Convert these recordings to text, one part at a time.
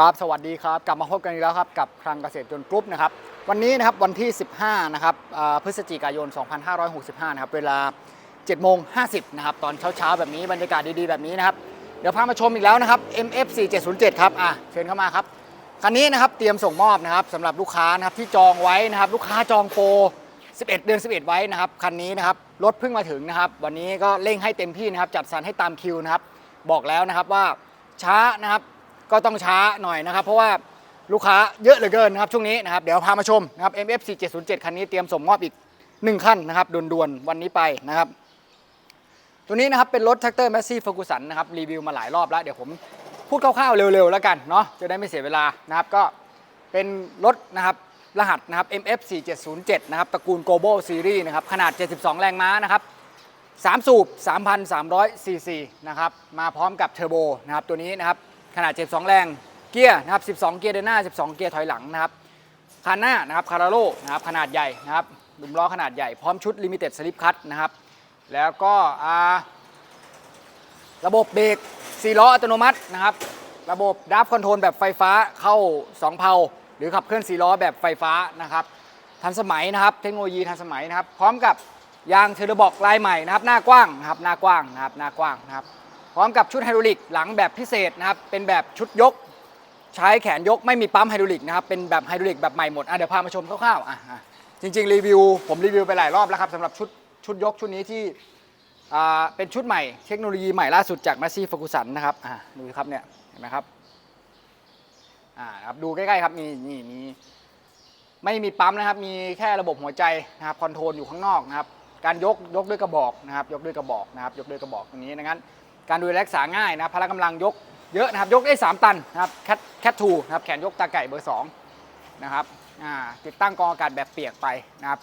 ครับ สวัสดีครับ กลับมาพบกันอีกแล้วครับ กับคลังเกษตรจนกรุ๊ปนะครับ วันนี้นะครับวันที่ 15 นะครับพฤศจิกายน 2565 นะครับ เวลา 7 โมง 50 นะครับ ตอนเช้าๆ แบบนี้ บรรยากาศดีๆ แบบนี้นะครับ เดี๋ยวพามาชมอีกแล้วนะครับ MF 4707ครับ อะ เชิญเข้ามาครับ คันนี้นะครับ เตรียมส่งมอบนะครับสำหรับลูกค้านะครับที่จองไว้นะครับ ลูกค้าจองโปร 11 เดือน 11 ไว้นะครับ คันนี้นะครับ รถเพิ่งมาถึงนะครับ วันนี้ก็เร่งให้เต็มที่นะครับ จัดสรรให้ตามคิวนะครับ บอกแล้วนะครับว่าช้านะครับ ก็ต้องช้าหน่อยนะครับ เพราะว่าลูกค้าเยอะเหลือเกินนะครับช่วงนี้นะครับเดี๋ยวพามาชมนะครับ MF 4707คันนี้เตรียมส่งมอบอีก1ขั้นนะครับด่วนๆวันนี้ไปนะครับ ตัวนี้นะครับเป็นรถแท็กเตอร์แมสซี่เฟอร์กูสันนะครับรีวิวมาหลายรอบแล้วเดี๋ยวผมพูดคร่าวๆเร็วๆ แล้วกันเนาะจะได้ไม่เสียเวลานะครับก็เป็นรถนะครับรหัสนะครับ MF 4707นะครับตระกูล Global Series นะครับขนาด 72 แรงม้านะครับ3สูบ3,300ซีซีนะครับมาพร้อมกับเทอร์โบนะครับตัวนี้นะครับ ขนาด 72 แรง เกียร์นะครับ 12 เกียร์เดินหน้า 12 เกียร์ถอยหลังนะครับคันหน้านะครับคาราโลนะครับขนาดใหญ่นะครับดุมล้อขนาดใหญ่ พร้อมชุด Limited Slip Cut นะครับ แล้วก็ระบบเบรก4ล้ออัตโนมัตินะครับ ระบบดับคอนโทรลแบบไฟฟ้าเข้า 2 เพาหรือขับเคลื่อน4ล้อแบบไฟฟ้านะครับทันสมัยนะครับเทคโนโลยีทันสมัยนะครับ พร้อมกับยางเทอร์โบบอกลายใหม่นะครับ หน้ากว้างนะครับหน้ากว้างนะครับหน้ากว้างนะครับ พร้อมกับชุดไฮดรอลิกหลังแบบพิเศษนะครับ เป็นแบบชุดยก ใช้แขนยกไม่มีปั๊มไฮดรอลิกนะครับ เป็นแบบไฮดรอลิกแบบใหม่หมดอะเดี๋ยวพามาชมคร่าวๆอะจริง ๆ รีวิว ผมรีวิวไปหลายรอบแล้วครับสำหรับชุดชุดยกชุดนี้ที่อ่าเป็นชุดใหม่เทคโนโลยีใหม่ล่าสุดจาก m a s s i f e r g u s o n นะครับอะดูครับเนี่ยเห็นไหมครับอ่าครับดูใกล้ๆครับมีนี่มีไม่มีปั๊มนะครับ มีแค่ระบบหัวใจนะครับคอนโทรลอยู่ข้างนอกนะครับ การยกยกด้วยกระบอกนะครับ ยกด้วยกระบอกนะครับ ยกด้วยกระบอกตรงนี้ดังนั้น การดูแลรักษาง่ายนะครับพละกำลังยกเยอะนะครับยกได้ 3 ตันนะครับแคทแคททูนะครับแขนยกตาไก่เบอร์2นะครับติดตั้งกรองอากาศแบบเปียกไปนะครับ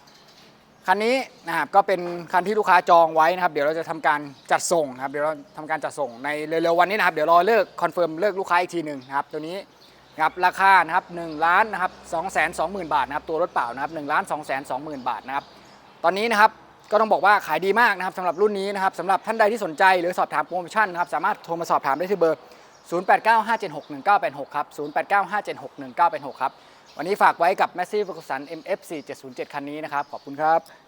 คันนี้นะครับก็เป็นคันที่ลูกค้าจองไว้นะครับ เดี๋ยวเราจะทำการจัดส่งนะครับเดี๋ยวเราทำการจัดส่งในเร็วๆวันนี้นะครับเดี๋ยวรอเลิกคอนเฟิร์มเลิกลูกค้าอีกทีหนึ่งนะครับตัวนี้นะครับราคานะครับ1ล้านนะครับ2 2 0 0 0 0บาทนะครับตัวรถเปล่านะครับ1ล้าน2 2 0 0 0 0บาทนะครับตอนนี้นะครับ ก็ต้องบอกว่าขายดีมากนะครับสำหรับรุ่นนี้นะครับสำหรับท่านใดที่สนใจหรือสอบถามโปรโมชั่นนะครับสามารถโทรมาสอบถามได้ที่เบอร์ 0895761986 ครับ 0895761986 ครับ วันนี้ฝากไว้กับ Massive Ferguson MF 4707 คันนี้นะครับ ขอบคุณครับ